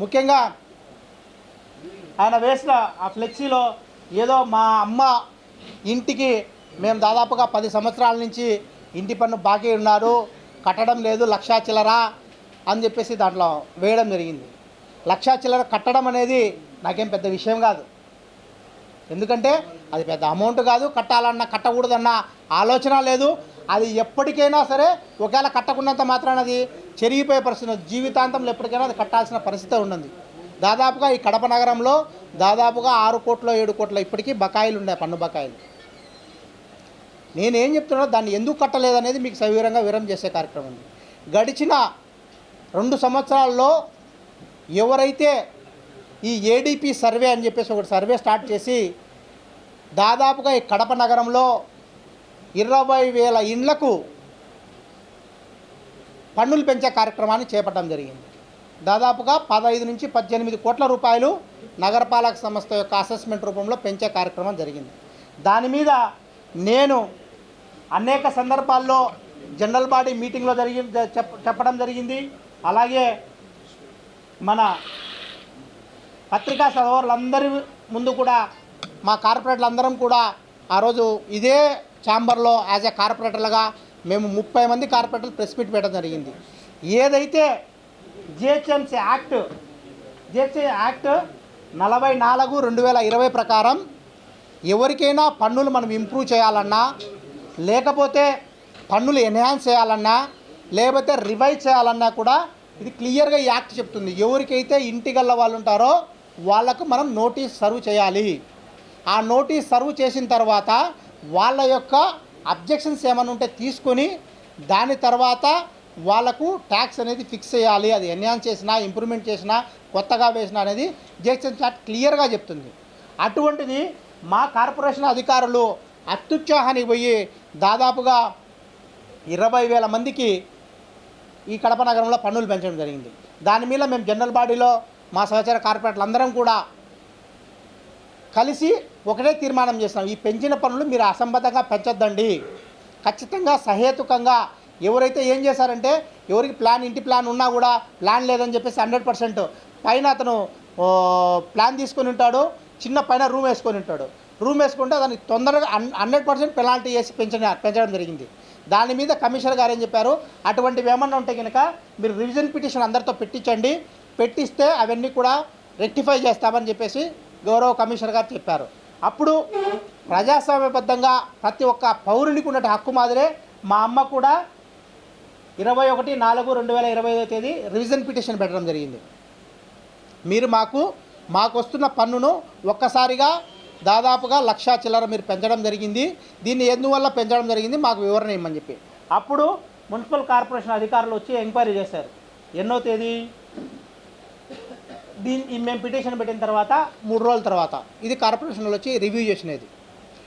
ముఖ్యంగా ఆయన వేసిన ఆ ఫ్లెక్సీలో ఏదో మా అమ్మ ఇంటికి మేము దాదాపుగా పది సంవత్సరాల నుంచి ఇంటి పన్ను బాకీ ఉన్నారు కట్టడం లేదు లక్షా చిల్లర అని చెప్పేసి దాంట్లో వేయడం జరిగింది. లక్షా చిల్లర కట్టడం అనేది నాకేం పెద్ద విషయం కాదు. ఎందుకంటే అది పెద్ద అమౌంట్ కాదు కట్టాలన్నా కట్టకూడదన్న ఆలోచన లేదు. అది ఎప్పటికైనా సరే ఒకవేళ కట్టకున్నంత మాత్రాన అది చెరిగిపోయే పరిస్థితి జీవితాంతంలో ఎప్పటికైనా అది కట్టాల్సిన పరిస్థితి ఉన్నది. దాదాపుగా ఈ కడప నగరంలో దాదాపుగా ఆరు కోట్ల ఏడు కోట్ల ఇప్పటికీ బకాయిలు ఉన్నాయి పన్ను బకాయిలు. నేనేం చెప్తున్నా దాన్ని ఎందుకు కట్టలేదనేది మీకు సవివరంగా వివరం చేసే కార్యక్రమం ఉంది గడిచిన రెండు సంవత్సరాల్లో ఎవరైతే ఈ ఏడిపి సర్వే అని చెప్పేసి ఒకటి సర్వే స్టార్ట్ చేసి దాదాపుగా ఈ కడప నగరంలో ఇరవై వేల ఇండ్లకు పన్నులు పెంచే కార్యక్రమాన్ని చేపట్టడం జరిగింది. దాదాపుగా పదహైదు నుంచి పద్దెనిమిది కోట్ల రూపాయలు నగరపాలక సంస్థ యొక్క అసెస్మెంట్ రూపంలో పెంచే కార్యక్రమం జరిగింది. దాని మీద నేను అనేక సందర్భాల్లో జనరల్ బాడీ మీటింగ్లో జరిగి చెప్పడం జరిగింది. అలాగే మన పత్రికా సదవరులందరి ముందు కూడా మా కార్పొరేటర్లు అందరం కూడా ఆ రోజు ఇదే ఛాంబర్లో యాజ్ ఏ కార్పొరేటర్లుగా మేము ముప్పై మంది కార్పొరేటర్లు ప్రెస్ మీట్ పెట్టడం జరిగింది. ఏదైతే జిహెచ్ఎంసీ యాక్ట్ జిహెచ్ఎం యాక్ట్ నలభై నాలుగు రెండు వేల ఇరవై ప్రకారం ఎవరికైనా పన్నులు మనం ఇంప్రూవ్ చేయాలన్నా లేకపోతే పన్నులు ఎన్హాన్స్ చేయాలన్నా లేకపోతే రివైజ్ చేయాలన్నా కూడా ఇది క్లియర్గా ఈ యాక్ట్ చెప్తుంది. ఎవరికైతే ఇంటిగల్ల వాళ్ళు ఉంటారో వాళ్ళకు మనం నోటీస్ సర్వ్ చేయాలి. ఆ నోటీస్ సర్వ్ చేసిన తర్వాత వాళ్ళ యొక్క అబ్జెక్షన్స్ ఏమైనా ఉంటే తీసుకొని దాని తర్వాత వాళ్ళకు ట్యాక్స్ అనేది ఫిక్స్ చేయాలి. అది ఎన్హాన్స్ చేసినా ఇంప్రూవ్మెంట్ చేసినా కొత్తగా వేసినా అనేది జిహెచ్ఎం చార్ట్ క్లియర్గా చెప్తుంది. అటువంటిది మా కార్పొరేషన్ అధికారులు అత్యుత్సాహానికి పోయి దాదాపుగా ఇరవై వేల మందికి ఈ కడప నగరంలో పన్నులు పెంచడం జరిగింది. దాని మీద మేము జనరల్ బాడీలో మా సహచర కార్పొరేటర్లు అందరం కూడా కలిసి ఒకటే తీర్మానం చేస్తాం ఈ పెంచిన పనులు మీరు అసంబద్ధంగా పెంచొద్దండి. ఖచ్చితంగా సహేతుకంగా ఎవరైతే ఏం చేశారంటే ఎవరికి ప్లాన్ ఇంటి ప్లాన్ ఉన్నా కూడా ప్లాన్ లేదని చెప్పేసి హండ్రెడ్ పర్సెంట్ పైన అతను ప్లాన్ తీసుకొని ఉంటాడు. చిన్న పైన రూమ్ వేసుకొని ఉంటాడు. రూమ్ వేసుకుంటే దానికి తొందరగా హండ్రెడ్ పర్సెంట్ పెనాల్టీ వేసి పెంచిన పెంచడం జరిగింది. దాని మీద కమిషనర్ గారు ఏం చెప్పారు? అటువంటివి ఏమన్నా ఉంటే కనుక మీరు రివిజన్ పిటిషన్ అందరితో పెట్టించండి. పెట్టిస్తే అవన్నీ కూడా రెక్టిఫై చేస్తామని చెప్పేసి గౌరవ కమిషనర్ గారు చెప్పారు. అప్పుడు ప్రజాస్వామ్యబద్ధంగా ప్రతి ఒక్క పౌరునికి ఉన్నట్టు హక్కు మాదిరే మా అమ్మ కూడా ఇరవై ఒకటి నాలుగు రెండు వేల ఇరవై ఐదో తేదీ రివిజన్ పిటిషన్ పెట్టడం జరిగింది. మీరు మాకు మాకు వస్తున్న పన్నును ఒక్కసారిగా దాదాపుగా లక్షా చిల్లర మీరు పెంచడం జరిగింది. దీన్ని ఎందువల్ల పెంచడం జరిగింది మాకు వివరణ ఇమ్మని చెప్పి. అప్పుడు మున్సిపల్ కార్పొరేషన్ అధికారులు వచ్చి ఎంక్వైరీ చేశారు. ఎన్నో తేదీ? దీన్ని మేము పిటిషన్ పెట్టిన తర్వాత మూడు రోజుల తర్వాత ఇది కార్పొరేషన్లో వచ్చి రివ్యూ చేసినది.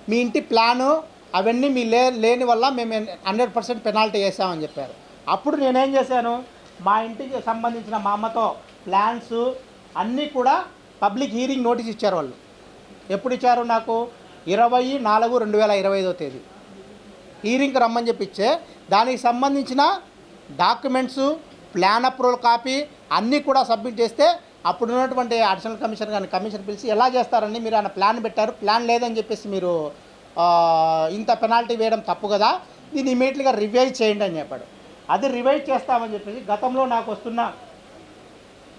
మీ ఇంటి ప్లాను అవన్నీ మీ లే లేని వల్ల మేము హండ్రెడ్ పర్సెంట్ పెనాల్టీ వేసామని చెప్పారు. అప్పుడు నేనేం చేశాను? మా ఇంటికి సంబంధించిన మా అమ్మతో ప్లాన్స్ అన్నీ కూడా పబ్లిక్ హీరింగ్ నోటీస్ ఇచ్చారు వాళ్ళు. ఎప్పుడు ఇచ్చారు నాకు? ఇరవై నాలుగు రెండు వేల ఇరవై ఐదో తేదీ. హీరింగ్కి రమ్మని చెప్పి ఇచ్చే దానికి సంబంధించిన డాక్యుమెంట్స్ ప్లాన్ అప్రూవల్ కాపీ అన్నీ కూడా సబ్మిట్ చేస్తే అప్పుడు ఉన్నటువంటి అడిషనల్ కమిషనర్ కానీ కమిషనర్ పిలిచి ఎలా చేస్తారని మీరు ఆయన ప్లాన్ పెట్టారు. ప్లాన్ లేదని చెప్పేసి మీరు ఇంత పెనాల్టీ వేయడం తప్పు కదా. దీన్ని ఇమీడియట్గా రివైజ్ చేయండి అని చెప్పాడు. అది రివైజ్ చేస్తామని చెప్పేసి గతంలో నాకు వస్తున్న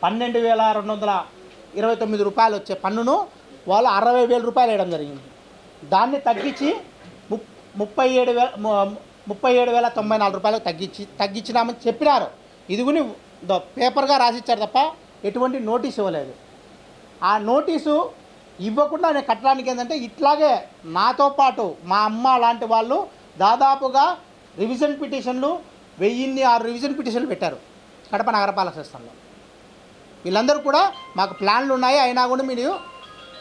పన్నెండు వేల రెండు వందల ఇరవై తొమ్మిది రూపాయలు వచ్చే పన్నును వాళ్ళు అరవై వేల రూపాయలు వేయడం జరిగింది. దాన్ని తగ్గించి ముప్పై ఏడు వేల ముప్పై ఏడు వేల తొంభై నాలుగు రూపాయలకు తగ్గించి తగ్గించినామని చెప్పినారు. ఇది కూడా పేపర్గా రాసిచ్చారు తప్ప ఎటువంటి నోటీస్ ఇవ్వలేదు. ఆ నోటీసు ఇవ్వకుండా నేను కట్టడానికి ఏంటంటే ఇట్లాగే నాతో పాటు మా అమ్మ లాంటి వాళ్ళు దాదాపుగా రివిజన్ పిటిషన్లు వెయ్యిన్ని ఆరు రివిజన్ పిటిషన్లు పెట్టారు కడప నగరపాలక సంస్థలో. వీళ్ళందరూ కూడా మాకు ప్లాన్లు ఉన్నాయి అయినా కూడా మీరు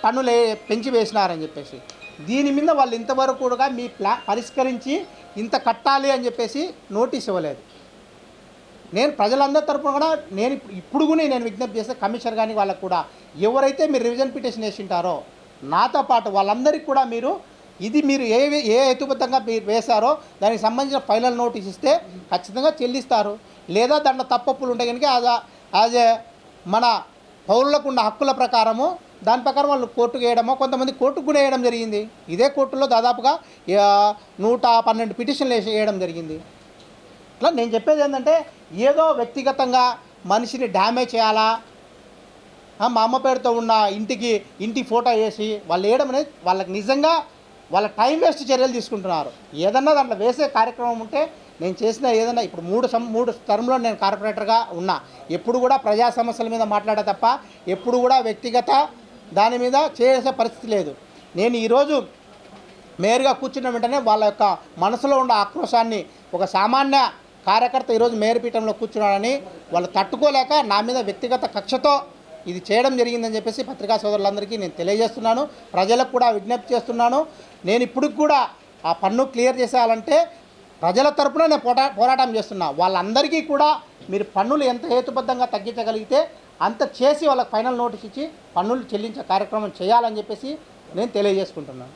పన్నులు పెంచి వేసినారని చెప్పేసి. దీని మీద వాళ్ళు ఇంతవరకు కూడా మీ ప్లా పరిష్కరించి ఇంత కట్టాలి అని చెప్పేసి నోటీస్ ఇవ్వలేదు. నేను ప్రజలందరి తరపున కూడా నేను ఇప్పుడు కూడా నేను విజ్ఞప్తి చేస్తే కమిషనర్ కానీ వాళ్ళకు కూడా ఎవరైతే మీరు రివిజన్ పిటిషన్ వేసింటారో నాతో పాటు వాళ్ళందరికీ కూడా మీరు ఇది మీరు ఏ ఏ హేతుబద్ధంగా మీరు వేశారో దానికి సంబంధించిన ఫైనల్ నోటీస్ ఇస్తే ఖచ్చితంగా చెల్లిస్తారు. లేదా దాంట్లో తప్పప్పులు ఉంటే కనుక యాజ్ యాజ్ ఏ మన పౌరులకు ఉన్న హక్కుల ప్రకారము దాని ప్రకారం వాళ్ళు కోర్టుకు వేయడమో కొంతమంది కోర్టుకు కూడా వేయడం జరిగింది. ఇదే కోర్టులో దాదాపుగా నూట పన్నెండు పిటిషన్లు వేసి వేయడం జరిగింది. అట్లా నేను చెప్పేది ఏంటంటే ఏదో వ్యక్తిగతంగా మనిషిని డ్యామేజ్ చేయాలా? మా అమ్మ పేరుతో ఉన్న ఇంటికి ఇంటి ఫోటో వేసి వాళ్ళు వేయడం అనేది వాళ్ళకి నిజంగా వాళ్ళ టైం వేస్ట్ చర్యలు తీసుకుంటున్నారు. ఏదన్నా దాంట్లో వేసే కార్యక్రమం ఉంటే నేను చేసిన ఏదన్నా ఇప్పుడు మూడు సం మూడు టర్మ్లో నేను కార్పొరేటర్గా ఉన్నా. ఎప్పుడు కూడా ప్రజా సమస్యల మీద మాట్లాడే తప్ప ఎప్పుడు కూడా వ్యక్తిగత దాని మీద చేసే పరిస్థితి లేదు. నేను ఈరోజు మేరుగా కూర్చున్న వెంటనే వాళ్ళ యొక్క మనసులో ఉన్న ఆక్రోశాన్ని ఒక సామాన్య కార్యకర్త ఈరోజు మేయర్ పీఠంలో కూర్చున్నాడని వాళ్ళు తట్టుకోలేక నా మీద వ్యక్తిగత కక్షతో ఇది చేయడం జరిగిందని చెప్పేసి పత్రికా సోదరులందరికీ నేను తెలియజేస్తున్నాను. ప్రజలకు కూడా విజ్ఞప్తి చేస్తున్నాను. నేను ఇప్పటికి కూడా ఆ పన్ను క్లియర్ చేసేయాలంటే ప్రజల తరపున నేను పోటా పోరాటం చేస్తున్నా. వాళ్ళందరికీ కూడా మీరు పన్నులు ఎంత హేతుబద్ధంగా తగ్గించగలిగితే అంత చేసి వాళ్ళకి ఫైనల్ నోటీస్ ఇచ్చి పన్నులు చెల్లించే కార్యక్రమం చేయాలని చెప్పేసి నేను తెలియజేసుకుంటున్నాను.